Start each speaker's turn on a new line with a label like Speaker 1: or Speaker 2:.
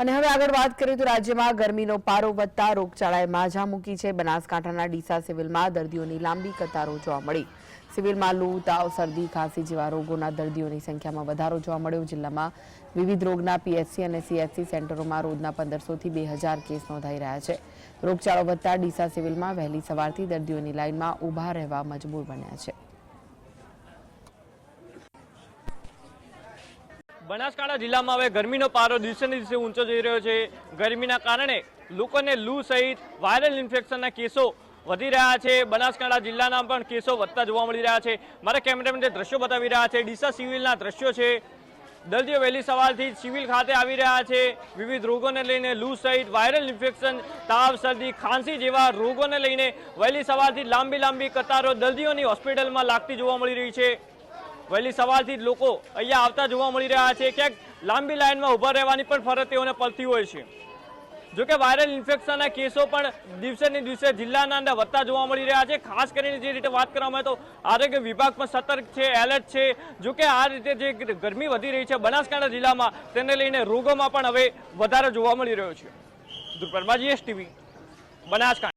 Speaker 1: અને હવે આગળ વાત કરીએ તો રાજ્યમાં ગરમીનો પારો વધતા રોગચાળાએ માઝા મૂકી છે. બનાસકાંઠાના ડીસા સિવિલમાં દર્દીઓની લાંબી કતારો જોવા મળી. સિવિલમાં લૂ, તાવ, શરદી, ખાંસી જેવા રોગોના દર્દીઓની સંખ્યામાં વધારો જોવા મળ્યો. જિલ્લામાં વિવિધ રોગના પીએચસી અને સીએચસી સેન્ટરોમાં રોજના પંદરસોથી બે હજાર કેસ નોંધાઈ રહ્યા છે. રોગચાળો વધતા ડીસા સિવિલમાં વહેલી સવારથી દર્દીઓની લાઇનમાં ઊભા રહેવા મજબૂર બન્યા છે.
Speaker 2: બનાસકાંઠા જિલ્લામાં હવે ગરમીનો પારો દિવસે દિવસે ઊંચો જઈ રહ્યો છે. ગરમીના કારણે લોકોને લૂ સહિત વાયરલ ઇન્ફેક્શનના કેસો વધી રહ્યા છે. બનાસકાંઠા જિલ્લાના પણ કેસો વધતા જોવા મળી રહ્યા છે. મારા કેમેરામેન જે દ્રશ્યો બતાવી રહ્યા છે, ડીસા સિવિલના દ્રશ્યો છે. દર્દીઓ વહેલી સવારથી સિવિલ ખાતે આવી રહ્યા છે. વિવિધ રોગોને લઈને લૂ સહિત વાયરલ ઇન્ફેક્શન, તાવ, શરદી, ખાંસી જેવા રોગોને લઈને વહેલી સવારથી લાંબી લાંબી કતારો દર્દીઓની હોસ્પિટલમાં લાગતી જોવા મળી રહી છે. વહેલી સવારથી જ લોકો અહીંયા આવતા જોવા મળી રહ્યા છે. ક્યાંક લાંબી લાઇનમાં ઊભા રહેવાની પણ ફરજ તેઓને પડતી હોય છે. જોકે વાયરલ ઇન્ફેક્શનના કેસો પણ દિવસે ને દિવસે જિલ્લાના અંદર વધતા જોવા મળી રહ્યા છે. ખાસ કરીને જે રીતે વાત કરવામાં તો આરોગ્ય વિભાગ પણ સતર્ક છે, એલર્ટ છે. જોકે આ રીતે જે ગરમી વધી રહી છે બનાસકાંઠા જિલ્લામાં, તેને લઈને રોગોમાં પણ હવે વધારો જોવા મળી રહ્યો છે. દુર્પરમા જીએસટીવી, બનાસકાંઠા.